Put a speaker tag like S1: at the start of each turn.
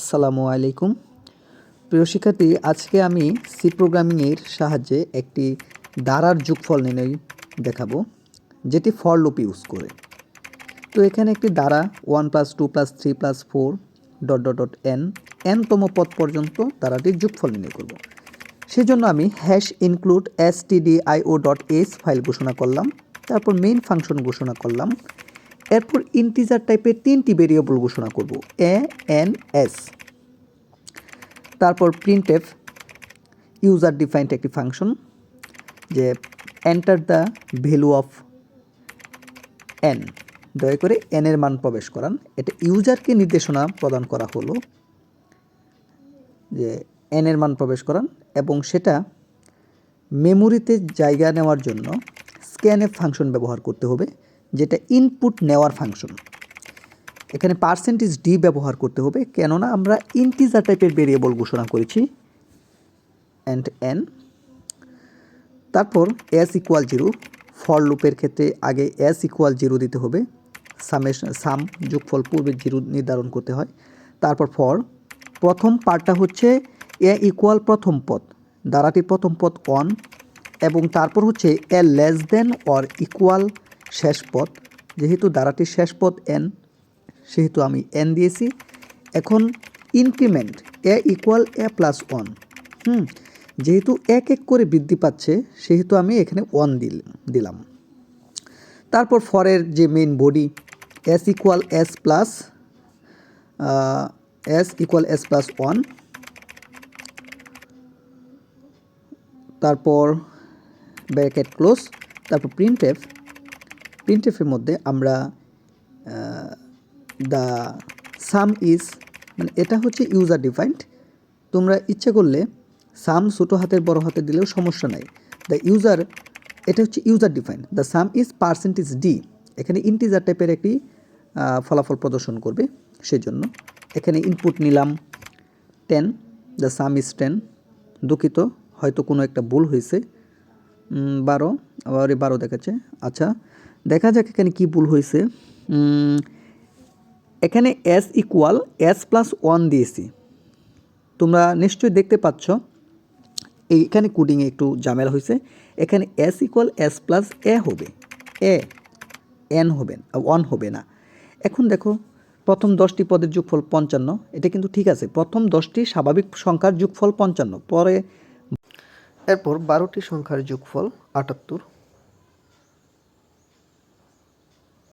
S1: আসসালামু আলাইকুম। প্রিয় শিক্ষার্থী, আজকে আমি সি প্রোগ্রামিংয়ের সাহায্যে একটি দ্বারার যোগফল নির্ণয় দেখাবো, যেটি ফর লুপ ইউজ করে। তো এখানে একটি দ্বারা one plus two plus three plus four dot dot dot N এনতম পদ পর্যন্ত দ্বারাটির যোগফল নির্ণয় করব। সেজন্য আমি hash include S TDIO dot S file ঘোষণা করলাম, তারপর মেইন ফাংশন ঘোষণা করলাম এরপর ইন্টিজার টাইপের তিনটি ভেরিয়েবল ঘোষণা করব এ এন এস তারপর প্রিন্টএফ ইউজার ডিফাইন্ড একটি ফাংশন যে enter the value of N দয়া করে এন এর মান প্রবেশ করান। এটা ইউজারকে নির্দেশনা প্রদান করা হলো, যে এন এর মান প্রবেশ করান, এবং সেটা মেমোরিতে জায়গা নেওয়ার জন্য স্ক্যানএফ ফাংশন ব্যবহার করতে হবে। যেটা ইনপুট নেওয়ার ফাংশন এখানে পার্সেন্টেজ ডি ব্যবহার করতে হবে, কেননা আমরা ইন্টিজার টাইপের ভেরিয়েবল ঘোষণা করেছি অ্যান্ড এন তারপর এস ইকুয়াল জিরো ফর লুপের ক্ষেত্রে আগে এস ইকুয়াল জিরো দিতে হবে সামেশন সাম যোগফল পূর্বে জিরো নির্ধারণ করতে হয়। তারপর ফর প্রথম পার্টটা হচ্ছে এ ইকুয়াল প্রথম পদ, দ্বারাটির প্রথম পদ অন এবং তারপর হচ্ছে A less than or equal শেষ পদ যেহেতু দ্বারাটির শেষ পদ এন সেহেতু আমি এন দিয়েছি। এখন increment A equal A plus one hmm, যেহেতু এক এক করে বৃদ্ধি পাচ্ছে, সেহেতু আমি এখানে ওয়ান দিল দিলাম। তারপর ফরের যে main body S equal S plus S equal S plus one তারপর ব্র্যাকেট ক্লোজ তারপর প্রিন্ট এফ প্রিন্ট এফের মধ্যে আমরা দ্য সাম ইজ মানে এটা হচ্ছে ইউজার ডিফাইন্ড তোমরা ইচ্ছে করলে সাম ছোটো হাতের, বড় হাতে দিলেও সমস্যা নাই। দ্য ইউজার এটা হচ্ছে user defined the sum is percentage D এখানে ইন্টিজার টাইপের একটি ফলাফল প্রদর্শন করবে সেজন্য। এখানে ইনপুট নিলাম ten the sum is ten দুঃখিত, হয়তো কোনো একটা ভুল হয়েছে। বারো, আবার বারো দেখাচ্ছে। আচ্ছা দেখা যাক এখানে কি ভুল হয়েছে। এখানে S equal S plus one দিয়েছি। তোমরা নিশ্চয়ই দেখতে পাচ্ছ এইখানে কোডিংয়ে একটু ঝামেলা হয়েছে। এখানে S equal S plus A হবে। এ এন হবে ওয়ান হবে না। এখন দেখো, প্রথম দশটি পদের যোগফল পঞ্চান্ন। এটা কিন্তু ঠিক আছে, প্রথম দশটি স্বাভাবিক সংখ্যার যোগফল পঞ্চান্ন, পরে এরপর বারোটি সংখ্যার যোগফল আটাত্তর।